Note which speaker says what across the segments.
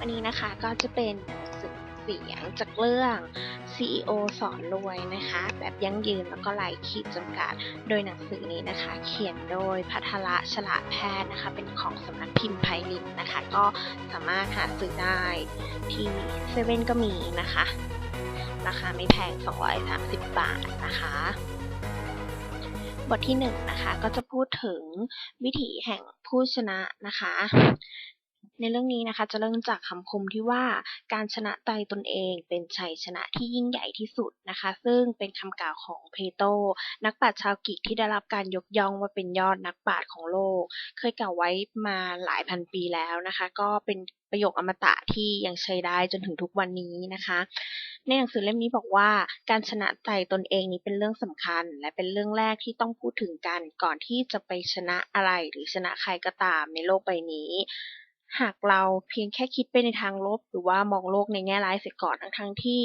Speaker 1: วันนี้นะคะก็จะเป็นหนังสือเสียงจากเรื่อง CEO สอนรวยนะคะ แบบยั่งยืนแล้วก็ไร้ขีดจำกัด โดยหนังสือนี้นะคะ เขียนโดยพัทระฉลาดแพทย์นะคะ เป็นของสำนักพิมพ์ไพลินนะคะ ก็สามารถหาซื้อได้ที่เซเว่นก็มีนะคะ ราคาไม่แพง 230 บาทนะคะบทที่1นงนะคะก็จะพูดถึงวิถีแห่งผู้ชนะนะคะ ในเรื่องนี้นะคะจะเริ่มจากคำคมที่ว่าการชนะใจตนเองเป็นชัยชนะที่ยิ่งใหญ่ที่สุดนะคะ ซึ่งเป็นคำกล่าวของเพโตนักปราชญ์ชาวกรีกที่ได้รับการยกย่องว่าเป็นยอดนักปราชญ์ของโลก เคยกล่าวไว้มาหลายพันปีแล้วนะคะ ก็เป็นประโยคอมตะที่ยังใช้ได้จนถึงทุกวันนี้นะคะ ในหนังสือเล่มนี้บอกว่าการชนะใจตนเองนี้เป็นเรื่องสำคัญ และเป็นเรื่องแรกที่ต้องพูดถึงกันก่อนที่จะไปชนะอะไรหรือชนะใครก็ตามในโลกใบนี้ หากเราเพียงแค่คิดไปในทางลบ หรือว่ามองโลกในแง่ร้ายเสียก่อนทั้งๆที่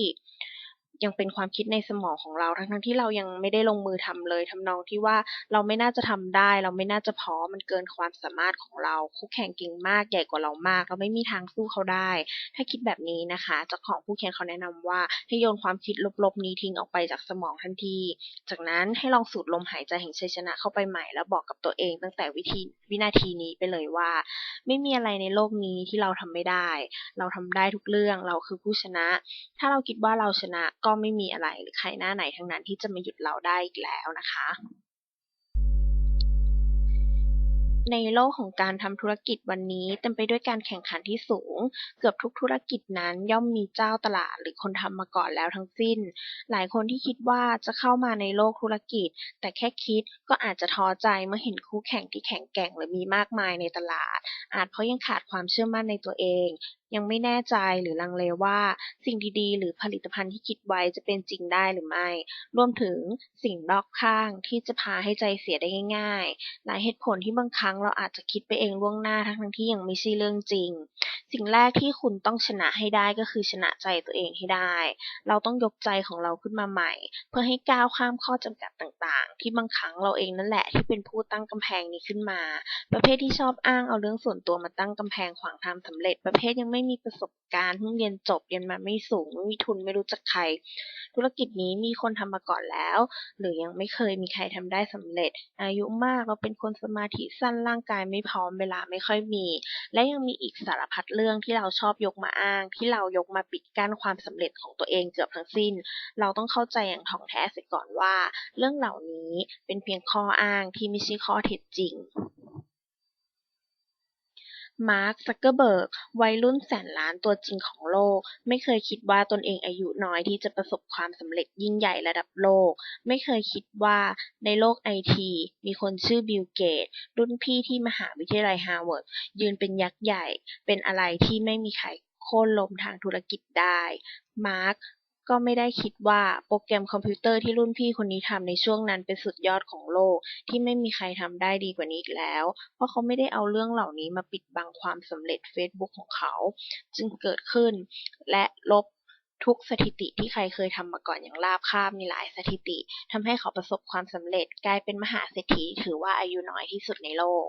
Speaker 1: ยังเป็นความคิดในสมองของเรา ทั้งทั้งๆที่เรายังไม่ได้ลงมือทำเลยทำนองที่ว่าเราไม่น่าจะทำได้ เราไม่น่าจะพอมันเกินความสามารถของเราคู่แข่งเก่งมากใหญ่กว่าเรามาก เราไม่มีทางสู้เขาได้ ถ้าคิดแบบนี้นะคะเจ้าของผู้เขียนเขาแนะนำว่าให้โยนความคิดลบๆนี้ทิ้งออกไปจากสมองทันที จากนั้นให้ลองสูดลมหายใจแห่งชัยชนะเข้าไปใหม่แล้วบอกกับตัวเองตั้งแต่วิธีวินาทีนี้ไปเลยว่า ไม่มีอะไรในโลกนี้ที่เราทำไม่ได้ เราทำได้ทุกเรื่องเราคือผู้ชนะ ถ้าเราคิดว่าเราชนะก็ไม่มีอะไรหรือใครหน้าไหนทั้งนั้นที่จะมาหยุดเราได้อีกแล้วนะคะ ในโลกของการทำธุรกิจวันนี้เต็มไปด้วยการแข่งขันที่สูง เกือบทุกธุรกิจนั้นย่อมมีเจ้าตลาดหรือคนทำมาก่อนแล้วทั้งสิ้น หลายคนที่คิดว่าจะเข้ามาในโลกธุรกิจ แต่แค่คิดก็อาจจะท้อใจเมื่อเห็นคู่แข่งที่แข็งแกร่งหรือมีมากมายในตลาด อาจเพราะยังขาดความเชื่อมั่นในตัวเอง ยังไม่แน่ใจหรือลังเลว่า สิ่งดีๆ หรือผลิตภัณฑ์ที่คิดไว้จะเป็นจริงได้หรือไม่ รวมถึงสิ่งรอบข้างที่จะพาให้ใจเสียได้ง่ายๆ หลายเหตุผลที่บางครั้งเราอาจจะคิดไปเองล่วงหน้าทั้งที่ยังไม่ใช่เรื่องจริง สิ่งแรกที่คุณต้องชนะให้ได้ก็คือชนะใจตัวเองให้ได้ เราต้องยกใจของเราขึ้นมาใหม่ เพื่อให้ก้าวข้ามข้อจำกัดต่างๆ ที่บางครั้งเราเองนั่นแหละที่เป็นผู้ตั้งกำแพงนี้ขึ้นมา ประเภทที่ชอบอ้างเอาเรื่องส่วนตัวมาตั้งกำแพงขวางทางสำเร็จ ประเภทยังไม่มีประสบการณ์เพิ่งเรียนจบเรียนมาไม่สูงไม่มีทุนไม่รู้จักใคร ธุรกิจนี้มีคนทำมาก่อนแล้ว หรือยังไม่เคยมีใครทำได้สำเร็จ อายุมากเราเป็นคนสมาธิสั้นร่างกายไม่พร้อมเวลาไม่ค่อยมี และยังมีอีกสารพัดเรื่องที่เราชอบยกมาอ้าง ที่เรายกมาปิดกั้นความสำเร็จของตัวเองเกือบทั้งสิ้น เราต้องเข้าใจอย่างท่องแท้เสียก่อนว่า เรื่องเหล่านี้เป็นเพียงข้ออ้างที่ไม่ใช่ข้อเท็จจริง มาร์ค ซักเกอร์เบิร์ก วัยรุ่นแสนล้านตัวจริงของโลก ไม่เคยคิดว่าตนเองอายุน้อยที่จะประสบความสำเร็จยิ่งใหญ่ระดับโลก ไม่เคยคิดว่าในโลกไอที มีคนชื่อบิลเกต รุ่นพี่ที่มหาวิทยาลัยฮาร์วาร์ด ยืนเป็นยักษ์ใหญ่ เป็นอะไรที่ไม่มีใครโค่นล้มทางธุรกิจได้ มาร์ค ก็ไม่ได้คิดว่าโปรแกรมคอมพิวเตอร์ที่รุ่นพี่คนนี้ทำในช่วงนั้นเป็นสุดยอดของโลก ที่ไม่มีใครทำได้ดีกว่านี้อีกแล้ว เพราะเขาไม่ได้เอาเรื่องเหล่านี้มาปิดบังความสำเร็จ Facebook ของเขา จึงเกิดขึ้นและลบทุกสถิติที่ใครเคยทำมาก่อนอย่างราบคาบมีหลายสถิติทำให้เขาประสบความสำเร็จกลายเป็นมหาเศรษฐีถือว่าอายุน้อยที่สุดในโลก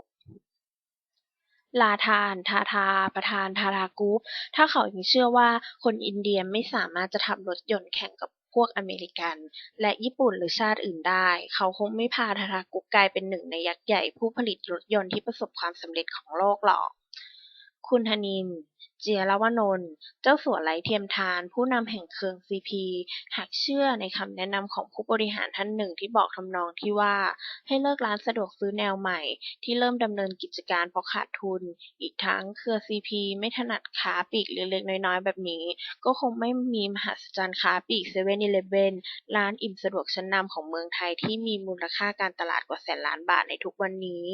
Speaker 1: ลาธาน ทาทา ประธาน ทาทากรุ๊ป ถ้าเขายังเชื่อว่าคนอินเดียไม่สามารถจะทำรถยนต์แข่งกับพวกอเมริกัน และญี่ปุ่นหรือชาติอื่นได้ เขาคงไม่พาทาทากรุ๊ปกลายเป็นหนึ่งในยักษ์ใหญ่ผู้ผลิตรถยนต์ที่ประสบความสำเร็จของโลกหรอก คุณธนินท์เจียรวนนท์ เจ้าสัวไร้เทียมทาน ผู้นำแห่งเครือซีพีหากเชื่อในคำแนะนำของผู้บริหารท่านหนึ่งที่บอกทำนองที่ว่า ให้เลิกร้านสะดวกซื้อแนวใหม่ ที่เริ่มดำเนินกิจการเพราะขาดทุน อีกทั้งเครือซีพีไม่ถนัดค้าปลีกเล็กๆน้อยๆ แบบนี้ ก็คงไม่มีมหัศจรรย์ค้าปลีกเซเว่นอีเลฟเว่นร้านอิ่มสะดวกชั้นนำของเมืองไทยที่มีมูลค่าการตลาดกว่าแสนล้านบาทในทุกวันนี้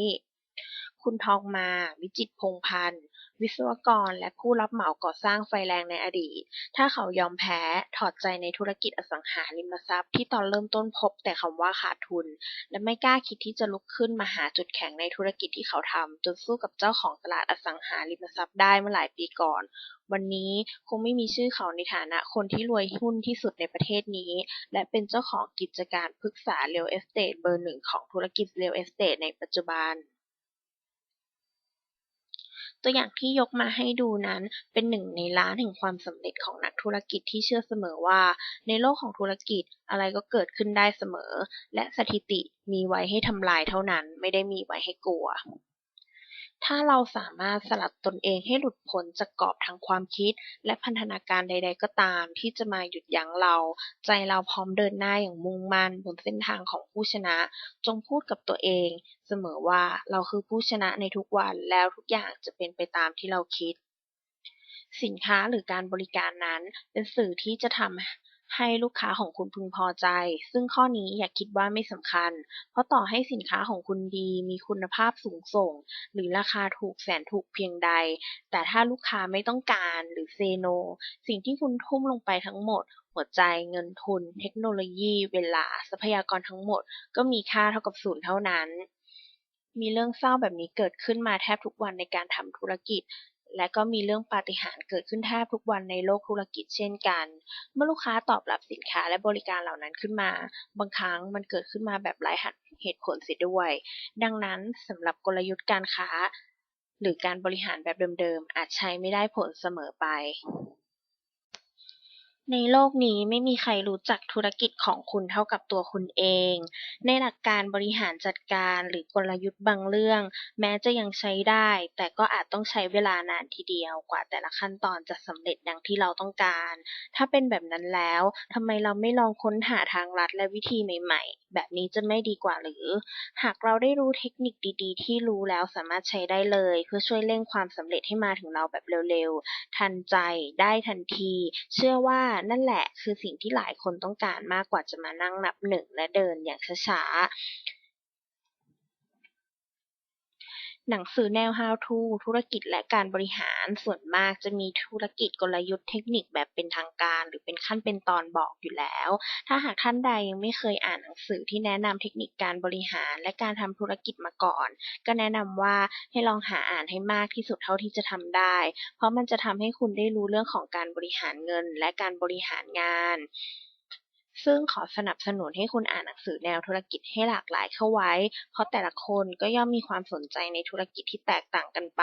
Speaker 1: คุณทองมา วิจิตพงพันธ์ วิศวกรและผู้รับเหมาก่อสร้างไฟแรงในอดีต ถ้าเขายอมแพ้ ถอดใจในธุรกิจอสังหาริมทรัพย์ที่ตอนเริ่มต้นพบแต่คำว่าขาดทุน และไม่กล้าคิดที่จะลุกขึ้นมาหาจุดแข็งในธุรกิจที่เขาทำจนสู้กับเจ้าของตลาดอสังหาริมทรัพย์ได้เมื่อหลายปีก่อน วันนี้คงไม่มีชื่อเขาในฐานะคนที่รวยหุ้นที่สุดในประเทศนี้ และเป็นเจ้าของกิจการพฤกษาเรียลเอสเตทเบอร์หนึ่งของธุรกิจเรียลเอสเตทในปัจจุบัน ตัวอย่างที่ยกมาให้ดูนั้นเป็นหนึ่งในล้านแห่งความสำเร็จของนักธุรกิจที่เชื่อเสมอว่า ในโลกของธุรกิจอะไรก็เกิดขึ้นได้เสมอ และสถิติมีไว้ให้ทำลายเท่านั้นไม่ได้มีไว้ให้กลัว ถ้าเราสามารถสลัดตนเองให้หลุดพ้นจากกรอบทางความคิด และพันธนาการใด ๆ ก็ตาม ที่จะมาหยุดยั้งเรา ใจเราพร้อมเดินหน้าอย่างมุ่งมั่นบนเส้นทางของผู้ชนะ จงพูดกับตัวเอง เสมอว่าเราคือผู้ชนะในทุกวันแล้วทุกอย่างจะเป็นไปตามที่เราคิด สินค้าหรือการบริการนั้นเป็นสื่อที่จะทำ ให้ลูกค้าของคุณพึงพอใจ ซึ่งข้อนี้อย่าคิดว่าไม่สำคัญ เพราะต่อให้สินค้าของคุณดี มีคุณภาพสูงส่ง หรือราคาถูกแสนถูกเพียงใด แต่ถ้าลูกค้าไม่ต้องการหรือเซโน สิ่งที่คุณทุ่มลงไปทั้งหมด หัวใจ เงินทุน เทคโนโลยี เวลา ทรัพยากรทั้งหมด ก็มีค่าเท่ากับศูนย์เท่านั้นมีเรื่องเศร้าแบบนี้เกิดขึ้นมาแทบทุกวันในการทำธุรกิจ และก็มีเรื่องปาฏิหาริย์เกิดขึ้นแทบทุกวันในโลกธุรกิจเช่นกัน เมื่อลูกค้าตอบรับสินค้าและบริการเหล่านั้นขึ้นมา บางครั้งมันเกิดขึ้นมาแบบไร้เหตุผลเสียด้วย ดังนั้นสำหรับกลยุทธ์การค้า หรือการบริหารแบบเดิมๆ อาจใช้ไม่ได้ผลเสมอไป ในโลกนี้ไม่มีใครรู้จักธุรกิจของคุณเท่ากับตัวคุณเอง ในหลักการบริหารจัดการหรือกลยุทธ์บางเรื่อง แม้จะยังใช้ได้ แต่ก็อาจต้องใช้เวลานานทีเดียวกว่าแต่ละขั้นตอนจะสำเร็จดังที่เราต้องการ ถ้าเป็นแบบนั้นแล้วทำไมเราไม่ลองค้นหาทางลัดและวิธีใหม่ ๆ แบบนี้จะไม่ดีกว่าหรือ หากเราได้รู้เทคนิคดีๆ ที่รู้แล้วสามารถใช้ได้เลย เพื่อช่วยเร่งความสำเร็จให้มาถึงเราแบบเร็วๆ ทันใจ ได้ทันที เชื่อว่านั่นแหละคือสิ่งที่หลายคนต้องการมากกว่าจะมานั่งนับหนึ่งและเดินอย่างช้าๆ หนังสือแนว How to ธุรกิจและการบริหารส่วนมากจะมีธุรกิจกลยุทธ์เทคนิคแบบเป็นทางการ หรือเป็นขั้นเป็นตอนบอกอยู่แล้ว ถ้าหากท่านใดยังไม่เคยอ่านหนังสือที่แนะนำเทคนิคการบริหารและการทำธุรกิจมาก่อน ก็แนะนำว่าให้ลองหาอ่านให้มากที่สุดเท่าที่จะทำได้ เพราะมันจะทำให้คุณได้รู้เรื่องของการบริหารเงินและการบริหารงาน ซึ่งขอสนับสนุนให้คุณอ่านหนังสือแนวธุรกิจให้หลากหลายเข้าไว้ เพราะแต่ละคนก็ย่อมมีความสนใจในธุรกิจที่แตกต่างกันไป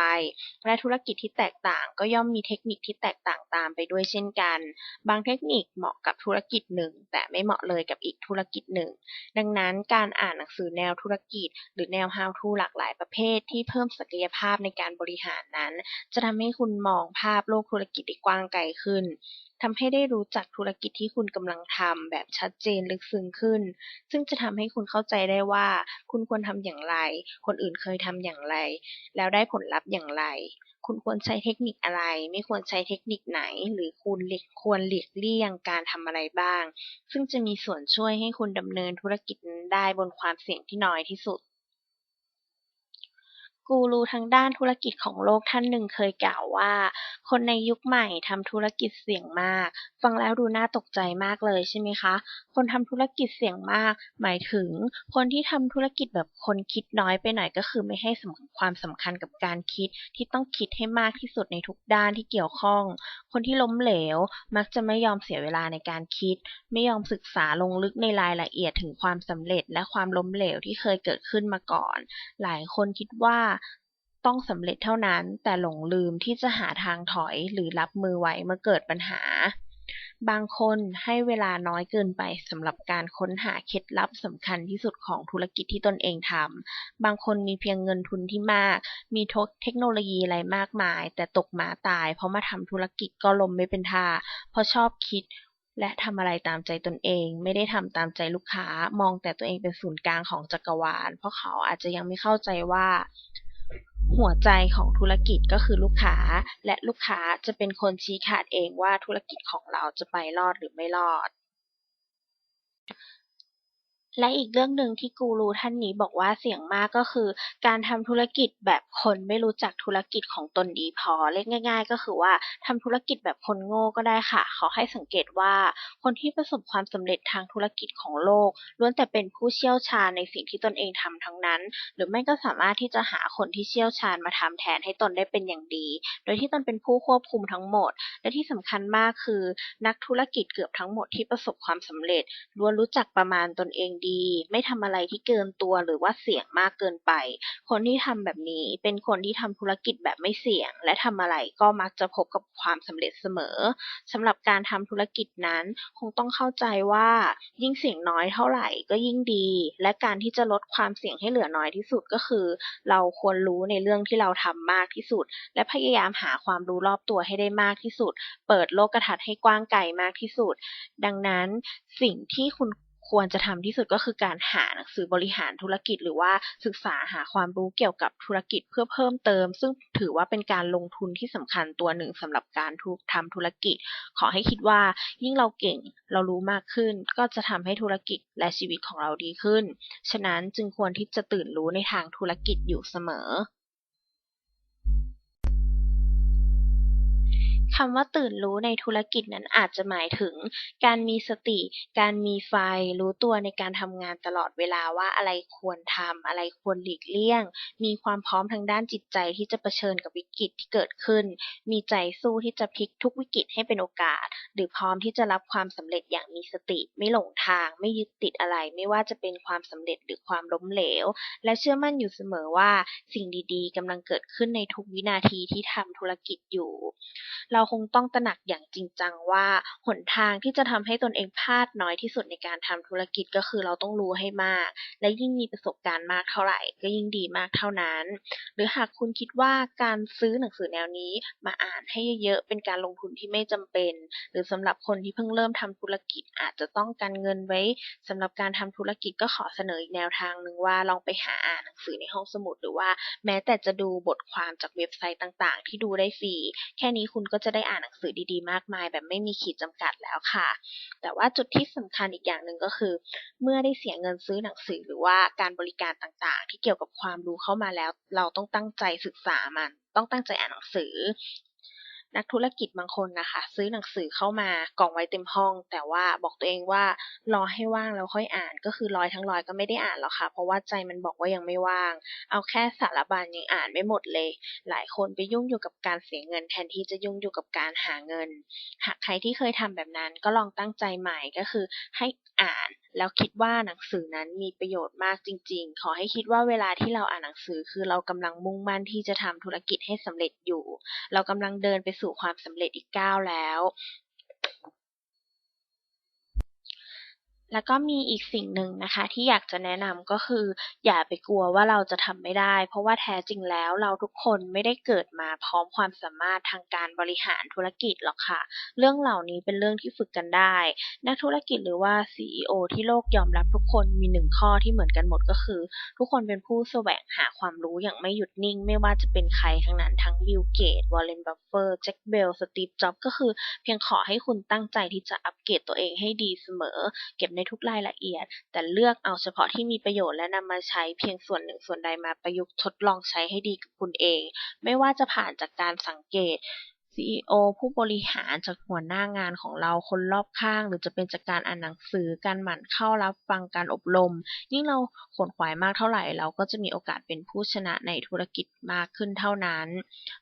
Speaker 1: และธุรกิจที่แตกต่างก็ย่อมมีเทคนิคที่แตกต่างตามไปด้วยเช่นกัน บางเทคนิคเหมาะกับธุรกิจหนึ่ง แต่ไม่เหมาะเลยกับอีกธุรกิจหนึ่ง ดังนั้นการอ่านหนังสือแนวธุรกิจ หรือแนว How to หลากหลายประเภท ที่เพิ่มศักยภาพในการบริหารนั้น จะทำให้คุณมองภาพโลกธุรกิจได้กว้างไกลขึ้น ทำให้ได้รู้จักธุรกิจที่คุณกำลังทำแบบชัดเจนลึกซึ้งขึ้น ซึ่งจะทำให้คุณเข้าใจได้ว่า คุณควรทำอย่างไร คนอื่นเคยทำอย่างไร แล้วได้ผลลัพธ์อย่างไร คุณควรใช้เทคนิคอะไร ไม่ควรใช้เทคนิคไหน หรือคุณควรหลีกเลี่ยงการทำอะไรบ้าง ซึ่งจะมีส่วนช่วยให้คุณดำเนินธุรกิจนั้นได้บนความเสี่ยงที่น้อยที่สุด กูรูทางด้านธุรกิจของโลกท่านหนึ่งเคยกล่าวว่า คนในยุคใหม่ทำธุรกิจเสี่ยงมาก ฟังแล้วดูน่าตกใจมากเลยใช่ไหมคะ คนทำธุรกิจเสี่ยงมาก หมายถึงคนที่ทำธุรกิจแบบคนคิดน้อยไปหน่อยก็คือไม่ให้ความสำคัญกับการคิดที่ต้องคิดให้มากที่สุดในทุกด้านที่เกี่ยวข้อง คนที่ล้มเหลว มักจะไม่ยอมเสียเวลาในการคิด ไม่ยอมศึกษาลงลึกในรายละเอียดถึงความสำเร็จ และความล้มเหลวที่เคยเกิดขึ้นมาก่อน หลายคนคิดว่า ต้องสำเร็จเท่านั้น แต่หลงลืมที่จะหาทางถอยหรือรับมือไว้เมื่อเกิดปัญหา บางคนให้เวลาน้อยเกินไปสำหรับการค้นหาเคล็ดลับสำคัญที่สุดของธุรกิจที่ตนเองทำ บางคนมีเพียงเงินทุนที่มาก มีเทคโนโลยีอะไรมากมาย แต่ตกหมาตาย เพราะมาทำธุรกิจก็ล้มไม่เป็นท่า เพราะชอบคิดและทำอะไรตามใจตนเอง ไม่ได้ทำตามใจลูกค้า มองแต่ตัวเองเป็นศูนย์กลางของจักรวาล เพราะเขาอาจจะยังไม่เข้าใจว่า หัวใจของธุรกิจก็คือลูกค้า และลูกค้าจะเป็นคนชี้ขาดเองว่าธุรกิจของเราจะไปรอดหรือไม่รอด และอีกเรื่องหนึ่งที่กูรูท่านนี้บอกว่าเสี่ยงมากก็คือ การทำธุรกิจแบบคนไม่รู้จักธุรกิจของตนดีพอเรียกง่าย ๆ ก็คือว่าทำธุรกิจแบบคนโง่ก็ได้ค่ะเขาให้สังเกตว่า คนที่ประสบความสำเร็จทางธุรกิจของโลกล้วนแต่เป็นผู้เชี่ยวชาญในสิ่งที่ตนเองทำทั้งนั้น หรือไม่ก็สามารถที่จะหาคนที่เชี่ยวชาญมาทำแทนให้ตนได้เป็นอย่างดี โดยที่ตนเป็นผู้ควบคุมทั้งหมด และที่สำคัญมากคือ นักธุรกิจเกือบทั้งหมดที่ประสบความสำเร็จล้วนรู้จักประมาณตนเองดีๆไม่ทำอะไรที่เกินตัวหรือว่าเสี่ยงมากเกินไป คนที่ทำแบบนี้เป็นคนที่ทำธุรกิจแบบไม่เสี่ยง และทำอะไรก็มักจะพบกับความสำเร็จเสมอสำหรับการทำธุรกิจนั้น คงต้องเข้าใจว่า ยิ่งเสี่ยงน้อยเท่าไหร่ก็ยิ่งดี และการที่จะลดความเสี่ยงให้เหลือน้อยที่สุดก็คือ เราควรรู้ในเรื่องที่เราทำมากที่สุด และพยายามหาความรู้รอบตัวให้ได้มากที่สุด เปิดโลกทัศน์ให้กว้างไกลมากที่สุด ดังนั้นสิ่งที่คุณ ควรจะทำที่สุดก็คือการหาหนังสือบริหารธุรกิจ หรือว่าศึกษาหาความรู้เกี่ยวกับธุรกิจเพื่อเพิ่มเติม ซึ่งถือว่าเป็นการลงทุนที่สำคัญตัวหนึ่งสำหรับการทุกทำธุรกิจ ขอให้คิดว่ายิ่งเราเก่งเรารู้มากขึ้น ก็จะทำให้ธุรกิจและชีวิตของเราดีขึ้น ฉะนั้นจึงควรที่จะตื่นรู้ในทางธุรกิจอยู่เสมอ คำว่าตื่นรู้ในธุรกิจนั้นอาจจะหมายถึง การมีสติ การมีไฟ รู้ตัวในการทำงานตลอดเวลาว่าอะไรควรทำอะไรควรหลีกเลี่ยง มีความพร้อมทางด้านจิตใจที่จะเผชิญกับวิกฤตที่เกิดขึ้น มีใจสู้ที่จะพลิกทุกวิกฤตให้เป็นโอกาส หรือพร้อมที่จะรับความสำเร็จอย่างมีสติ ไม่หลงทาง ไม่ยึดติดอะไร ไม่ว่าจะเป็นความสำเร็จหรือความล้มเหลว และเชื่อมั่นอยู่เสมอว่าสิ่งดีๆกำลังเกิดขึ้นในทุกวินาทีที่ทำธุรกิจอยู่ เราคงต้องตระหนักอย่างจริงจังว่าหนทางที่จะทำให้ตนเองพลาดน้อยที่สุดในการทำธุรกิจก็คือเราต้องรู้ให้มาก และยิ่งมีประสบการณ์มากเท่าไหร่ ก็ยิ่งดีมากเท่านั้น หรือหากคุณคิดว่าการซื้อหนังสือแนวนี้มาอ่านให้เยอะๆเป็นการลงทุนที่ไม่จำเป็น หรือสำหรับคนที่เพิ่งเริ่มทำธุรกิจอาจจะต้องการเงินไว้สำหรับการทำธุรกิจก็ขอเสนออีกแนวทางหนึ่งว่าลองไปหาอ่านหนังสือในห้องสมุดหรือว่า แม้แต่จะดูบทความจากเว็บไซต์ต่างๆ ที่ดูได้ฟรีแค่ค่นี้คุณก็จะได้อ่านหนังสือดีๆ มากมาย แบบไม่มีขีดจำกัดแล้วค่ะ แต่ว่าจุดที่สำคัญอีกอย่างหนึ่งก็คือ เมื่อได้เสียเงินซื้อหนังสือหรือว่าการบริการต่างๆ ที่เกี่ยวกับความรู้เข้ามาแล้ว เราต้องตั้งใจศึกษามัน ต้องตั้งใจอ่านหนังสือ นักธุรกิจบางคนนะคะ ซื้อหนังสือเข้ามากองไว้เต็มห้อง แต่ว่าบอกตัวเองว่ารอให้ว่างแล้วค่อยอ่าน ก็คือร้อยทั้งร้อยก็ไม่ได้อ่านหรอกค่ะ เพราะว่าใจมันบอกว่ายังไม่ว่าง เอาแค่สารบัญยังอ่านไม่หมดเลย หลายคนไปยุ่งอยู่กับการเสียเงิน แทนที่จะยุ่งอยู่กับการหาเงิน หากใครที่เคยทำแบบนั้นก็ลองตั้งใจใหม่ก็คือให้อ่านแล้วคิดว่าหนังสือนั้นมีประโยชน์มากจริง ๆ ขอให้คิดว่าเวลาที่เราอ่านหนังสือคือเรากำลังมุ่งมั่นที่จะทำธุรกิจให้สำเร็จอยู่ เรากำลังเดินไปสู่ความสำเร็จอีกก้าวแล้ว แล้วก็มีอีกสิ่งหนึ่งนะคะ ที่อยากจะแนะนำก็คือ อย่าไปกลัวว่าเราจะทำไม่ได้ เพราะว่าแท้จริงแล้วเราทุกคนไม่ได้เกิดมาพร้อมความสามารถทางการบริหารธุรกิจหรอกค่ะ เรื่องเหล่านี้เป็นเรื่องที่ฝึกกันได้ นักธุรกิจหรือว่า CEO ที่โลกยอมรับทุกคนมีหนึ่งข้อที่เหมือนกันหมดก็คือ ทุกคนเป็นผู้แสวงหาความรู้อย่างไม่หยุดนิ่ง ไม่ว่าจะเป็นใครทั้งนั้นทั้งบิลเกตวอลเลนบัฟเฟอร์แจ็คเบลสตีฟจ็อบก็คือ เพียงขอให้คุณตั้งใจที่จะอัปเกรดตัวเองให้ดีเสมอ เก็บในทุกรายละเอียด แต่เลือกเอาเฉพาะที่มีประโยชน์และนำมาใช้เพียงส่วนหนึ่งส่วนใดมาประยุกต์ทดลองใช้ให้ดีกับคุณเอง ไม่ว่าจะผ่านจากการสังเกต CEO ผู้บริหารจากหัวหน้างานของเราคนรอบข้าง หรือจะเป็นจากการอ่านหนังสือการหมั่นเข้ารับฟังการอบรม ยิ่งเราขวนขวายมากเท่าไหร่ เราก็จะมีโอกาสเป็นผู้ชนะในธุรกิจมากขึ้นเท่านั้น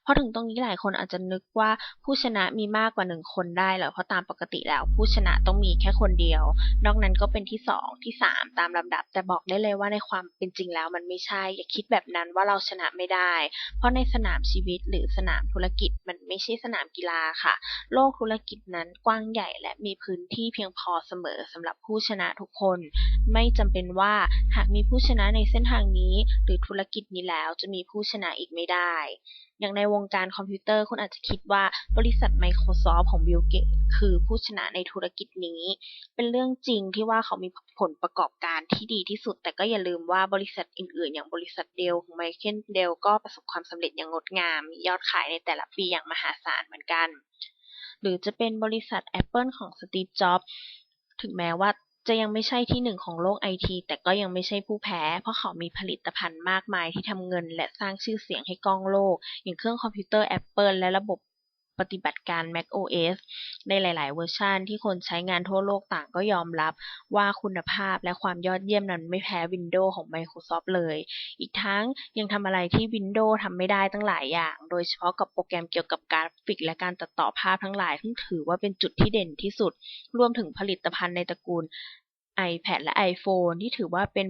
Speaker 1: พอถึงตรงนี้หลายคนอาจจะนึกว่าผู้ชนะมีมากกว่าหนึ่งคนได้เหรอเพราะตามปกติแล้ว ผู้ชนะต้องมีแค่คนเดียว นอกนั้นก็เป็นที่สองที่สามตามลำดับ แต่บอกได้เลยว่าในความเป็นจริงแล้วมันไม่ใช่ อย่าคิดแบบนั้นว่าเราชนะไม่ได้ เพราะในสนามชีวิตหรือสนามธุรกิจมันไม่ใช่สนามกีฬาค่ะ โลกธุรกิจนั้นกว้างใหญ่และมีพื้นที่เพียงพอเสมอสำหรับผู้ชนะทุกคน ไม่จำเป็นว่าหากมีผู้ชนะในเส้นทางนี้ หรือธุรกิจนี้แล้วจะมีผู้ชนะอีกไม่ได้ อย่างในวงการคอมพิวเตอร์คุณอาจจะคิดว่าบริษัท Microsoft ของบิลเกตคือผู้ชนะในธุรกิจนี้ เป็นเรื่องจริงที่ว่าเขามีผลประกอบการที่ดีที่สุด แต่ก็อย่าลืมว่าบริษัทอื่น ๆ อย่างบริษัทเดลของไมเคิลเดลก็ประสบความสำเร็จอย่างงดงามมียอดขายในแต่ละปีอย่างมหาศาลเหมือนกัน หรือจะเป็นบริษัท Apple ของสตีฟจ็อบส์ถึงแม้ว่า จะยังไม่ใช่ที่หนึ่งของโลกไอที แต่ก็ยังไม่ใช่ผู้แพ้ เพราะเขามีผลิตภัณฑ์มากมายที่ทำเงินและสร้างชื่อเสียงให้ก้องโลก อย่างเครื่องคอมพิวเตอร์ Apple และระบบ ปฏิบัติการ Mac OS ในหลาย ๆ เวอร์ชันที่คนใช้งานทั่วโลกต่างก็ยอมรับว่าคุณภาพและความยอดเยี่ยมนั้นไม่แพ้ Windows ของ Microsoft เลย อีกทั้งยังทำอะไรที่ Windows ทำไม่ได้ตั้งหลายอย่าง โดยเฉพาะกับโปรแกรมเกี่ยวกับกราฟิก และการตัดต่อภาพทั้งหลายซึ่งถือว่าเป็นจุดที่เด่นที่สุด รวมถึงผลิตภัณฑ์ในตระกูล iPad และ iPhone ที่ถือว่าเป็น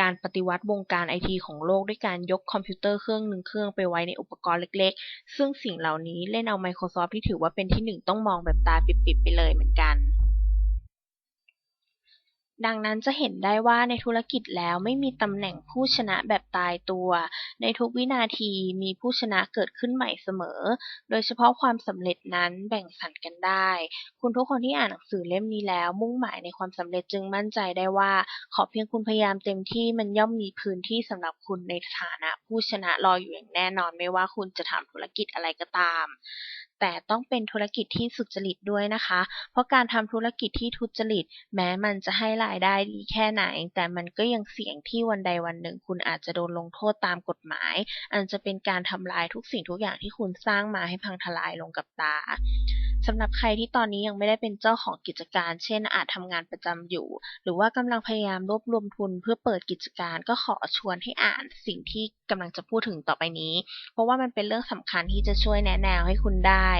Speaker 1: การปฏิวัติวงการไอทีของโลกด้วยการยกคอมพิวเตอร์เครื่องหนึ่งเครื่องไปไว้ในอุปกรณ์เล็กๆ ซึ่งสิ่งเหล่านี้เล่นเอา Microsoft ที่ถือว่าเป็นที่หนึ่งต้องมองแบบตาปิบๆไปเลยเหมือนกัน ดังนั้นจะเห็นได้ว่าในธุรกิจแล้วไม่มีตำแหน่งผู้ชนะแบบตายตัว ในทุกวินาทีมีผู้ชนะเกิดขึ้นใหม่เสมอ โดยเฉพาะความสำเร็จนั้นแบ่งสรรกันได้ คุณทุกคนที่อ่านหนังสือเล่มนี้แล้ว มุ่งหมายในความสำเร็จจึงมั่นใจได้ว่า ขอเพียงคุณพยายามเต็มที่มันย่อมมีพื้นที่สำหรับคุณในฐานะผู้ชนะรออยู่อย่างแน่นอนไม่ว่าคุณจะทำธุรกิจอะไรก็ตาม แต่ต้องเป็นธุรกิจที่สุจริตด้วยนะคะ เพราะการทำธุรกิจที่ทุจริต แม้มันจะให้รายได้ดีแค่ไหน แต่มันก็ยังเสี่ยงที่วันใดวันหนึ่ง คุณอาจจะโดนลงโทษตามกฎหมาย อันจะเป็นการทำลายทุกสิ่งทุกอย่างที่คุณสร้างมาให้พังทลายลงกับตา สำหรับใครที่ตอนนี้ยังไม่ได้เป็นเจ้าของกิจการ เช่นอาจทำงานประจำอยู่ หรือว่ากำลังพยายามรวบรวมทุนเพื่อเปิดกิจการก็ขอชวนให้อ่านสิ่งที่กำลังจะพูดถึงต่อไปนี้ เพราะว่ามันเป็นเรื่องสำคัญที่จะช่วยแนะแนวให้คุณได้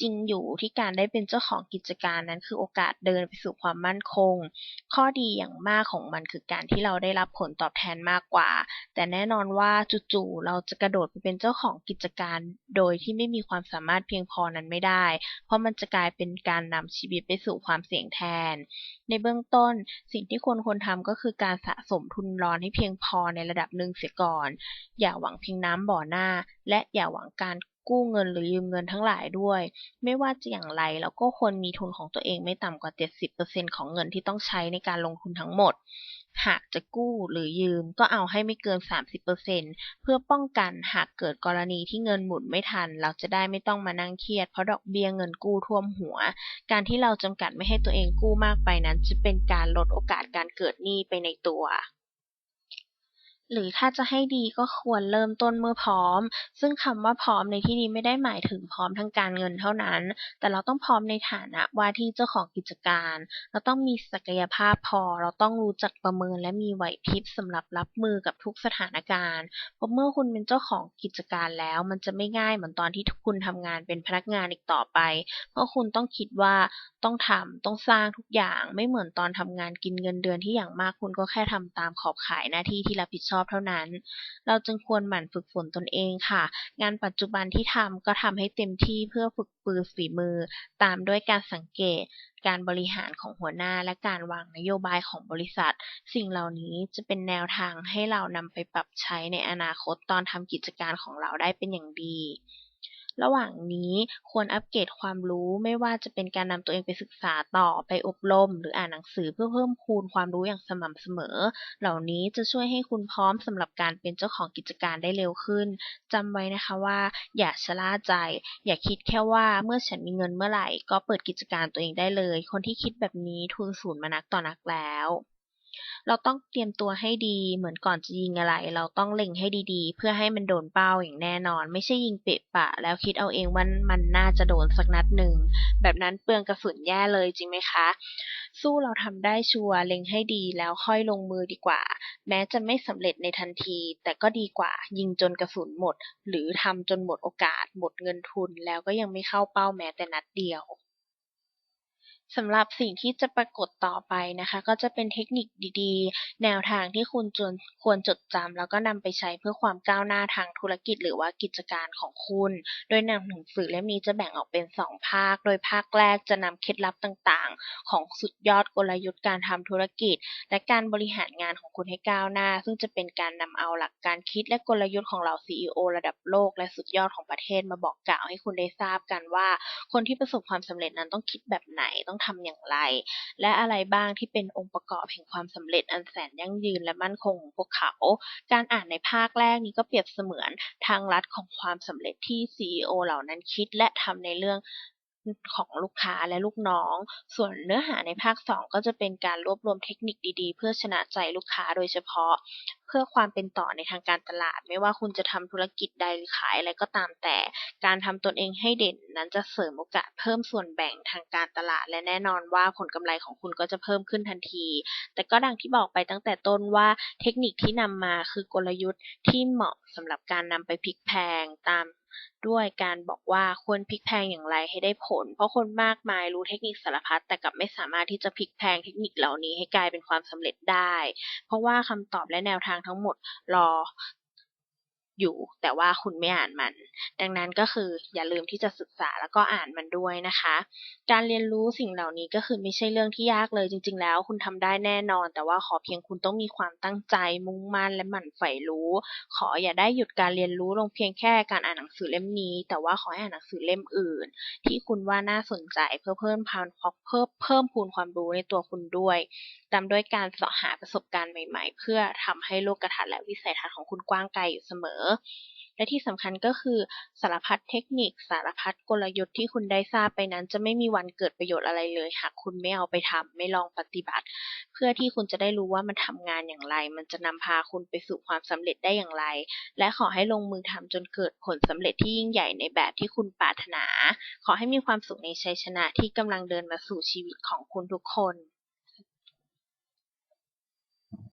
Speaker 1: จริงอยู่ที่การได้เป็นเจ้าของกิจการนั้นคือโอกาสเดินไปสู่ความมั่นคง ข้อดีอย่างมากของมันคือการที่เราได้รับผลตอบแทนมากกว่า แต่แน่นอนว่าจู่ๆเราจะกระโดดไปเป็นเจ้าของกิจการ โดยที่ไม่มีความสามารถเพียงพอนั้นไม่ได้ เพราะมันจะกลายเป็นการนำชีวิตไปสู่ความเสี่ยงแทน ในเบื้องต้นสิ่งที่ควรควรทำก็คือการสะสมทุนร้อนให้เพียงพอในระดับหนึ่งเสียก่อน อย่าหวังเพียงน้ำบ่อหน้า และอย่าหวังการ กู้เงินหรือยืมเงินทั้งหลายด้วย ไม่ว่าจะอย่างไรเราก็ควรมีทุนของตัวเองไม่ต่ำกว่า 70%ของเงินที่ต้องใช้ในการลงทุนทั้งหมด หากจะกู้หรือยืมก็เอาให้ไม่เกิน 30%เพื่อป้องกันหากเกิดกรณีที่เงินหมุนไม่ทัน เราจะได้ไม่ต้องมานั่งเครียดเพราะดอกเบี้ยเงินกู้ท่วมหัว การที่เราจำกัดไม่ให้ตัวเองกู้มากไปนั้น จะเป็นการลดโอกาสการเกิดหนี้ไปในตัว หรือถ้าจะให้ดีก็ควรเริ่มต้นเมื่อพร้อม ซึ่งคำว่าพร้อมในที่นี้ไม่ได้หมายถึงพร้อมทางการเงินเท่านั้น แต่เราต้องพร้อมในฐานะว่าที่เจ้าของกิจการ เราต้องมีศักยภาพพอ เราต้องรู้จักประเมินและมีไหวพริบสำหรับรับมือกับทุกสถานการณ์ เพราะเมื่อคุณเป็นเจ้าของกิจการแล้ว มันจะไม่ง่ายเหมือนตอนที่คุณทำงานเป็นพนักงานอีกต่อไป เพราะคุณต้องคิดว่าต้องทำต้องสร้างทุกอย่างไม่เหมือนตอนทำงานกินเงินเดือนที่อย่างมากคุณก็แค่ทำตามขอบข่ายหน้าที่ที่รับผิดชอบเท่านั้น เราจึงควรหมั่นฝึกฝนตนเองค่ะ งานปัจจุบันที่ทำก็ทำให้เต็มที่เพื่อฝึกปืนฝีมือ ตามด้วยการสังเกต การบริหารของหัวหน้าและการวางนโยบายของบริษัท สิ่งเหล่านี้จะเป็นแนวทางให้เรานำไปปรับใช้ในอนาคตตอนทำกิจการของเราได้เป็นอย่างดี ระหว่างนี้ควรอัปเกรดความรู้ไม่ว่าจะเป็นการนำตัวเองไปศึกษาต่อไปอบรม หรืออ่านหนังสือเพื่อเพิ่มพูนความรู้อย่างสม่ำเสมอ เหล่านี้จะช่วยให้คุณพร้อมสำหรับการเป็นเจ้าของกิจการได้เร็วขึ้นจำไว้นะคะว่า อย่าชะล่าใจ อย่าคิดแค่ว่าเมื่อฉันมีเงินเมื่อไหร่ ก็เปิดกิจการตัวเองได้เลย คนที่คิดแบบนี้ทุนศูนย์มานักต่อนักแล้ว เราต้องเตรียมตัวให้ดี เหมือนก่อนจะยิงอะไร เราต้องเล็งให้ดีๆ เพื่อให้มันโดนเป้าอย่างแน่นอน ไม่ใช่ยิงเปะปะ แล้วคิดเอาเองว่ามันน่าจะโดนสักนัดหนึ่ง แบบนั้นเปลืองกระสุนแย่เลยจริงไหมคะ สู้เราทำได้ชัวร์เล็งให้ดีแล้วค่อยลงมือดีกว่า แม้จะไม่สำเร็จในทันที แต่ก็ดีกว่า ยิงจนกระสุนหมด หรือทำจนหมดโอกาส หมดเงินทุน แล้วก็ยังไม่เข้าเป้าแม้แต่นัดเดียว สำหรับสิ่งที่จะปรากฏต่อไปนะคะ ก็จะเป็นเทคนิคดีๆ แนวทางที่คุณจนควรจดจำแล้วก็นำไปใช้เพื่อความก้าวหน้าทางธุรกิจหรือว่ากิจการของคุณ โดยหนังสือเล่มนี้จะแบ่งออกเป็น 2 ภาค โดยภาคแรกจะนำเคล็ดลับต่างๆ ของสุดยอดกลยุทธ์การทำธุรกิจ และการบริหารงานของคุณให้ก้าวหน้า ซึ่งจะเป็นการนำเอาหลักการคิดและกลยุทธ์ของเหล่า CEO ระดับโลก และสุดยอดของประเทศมาบอกกล่าวให้คุณได้ทราบกันว่า คนที่ประสบความสำเร็จนั้นต้องคิดแบบไหนต้องทำอย่างไร และอะไรบ้างที่เป็นองค์ประกอบแห่งความสำเร็จอันแสนยั่งยืนและมั่นคงของพวกเขา การอ่านในภาคแรกนี้ก็เปรียบเสมือนทางลัดของความสำเร็จที่ CEO เหล่านั้นคิดและทำในเรื่อง ของลูกค้าและลูกน้อง ส่วนเนื้อหาในภาค 2 ก็จะเป็นการรวบรวมเทคนิคดีๆ เพื่อชนะใจลูกค้าโดยเฉพาะ เพื่อความเป็นต่อในทางการตลาด ไม่ว่าคุณจะทำธุรกิจใดหรือขายอะไรก็ตามแต่ การทำตนเองให้เด่นนั้นจะเสริมโอกาสเพิ่มส่วนแบ่งทางการตลาด และแน่นอนว่าผลกำไรของคุณก็จะเพิ่มขึ้นทันที แต่ก็ดังที่บอกไปตั้งแต่ต้นว่าเทคนิคที่นำมาคือกลยุทธ์ที่เหมาะสำหรับการนำไปพลิกแพงตาม ด้วยการบอกว่าควรพลิกแพลงอย่างไรให้ได้ผล เพราะคนมากมายรู้เทคนิคสารพัดแต่กลับไม่สามารถที่จะพลิกแพลงเทคนิคเหล่านี้ให้กลายเป็นความสำเร็จได้ เพราะว่าคำตอบและแนวทางทั้งหมดรอ อยู่ แต่ว่าคุณไม่อ่านมัน ดังนั้นก็คืออย่าลืมที่จะศึกษาแล้วก็อ่านมันด้วยนะคะ การเรียนรู้สิ่งเหล่านี้ก็คือไม่ใช่เรื่องที่ยากเลยจริง ๆ แล้ว คุณทำได้แน่นอน แต่ว่าขอเพียงคุณต้องมีความตั้งใจมุ่งมั่นและหมั่นใฝ่รู้ ขออย่าได้หยุดการเรียนรู้ลงเพียงแค่การอ่านหนังสือเล่มนี้ แต่ว่าขอให้อ่านหนังสือเล่มอื่น ที่คุณว่าน่าสนใจเพื่อเพิ่มพานเพิ่มเพิ่มพูนความรู้ในตัวคุณด้วยตามด้วยการเสาะหาประสบการณ์ใหม่ ๆ เพื่อทำให้โลกทัศน์และวิสัยทัศน์ของคุณกว้างไกลอยู่เสมอ และที่สำคัญก็คือสารพัดเทคนิค สารพัดกลยุทธ์ที่คุณได้ทราบไปนั้น จะไม่มีวันเกิดประโยชน์อะไรเลย หากคุณไม่เอาไปทำไม่ลองปฏิบัติ เพื่อที่คุณจะได้รู้ว่ามันทำงานอย่างไร มันจะนำพาคุณไปสู่ความสำเร็จได้อย่างไร และขอให้ลงมือทำจนเกิดผลสำเร็จที่ยิ่งใหญ่ในแบบที่คุณปรารถนา ขอให้มีความสุขในชัยชนะที่กำลังเดินมาสู่ชีวิตของคุณทุกคน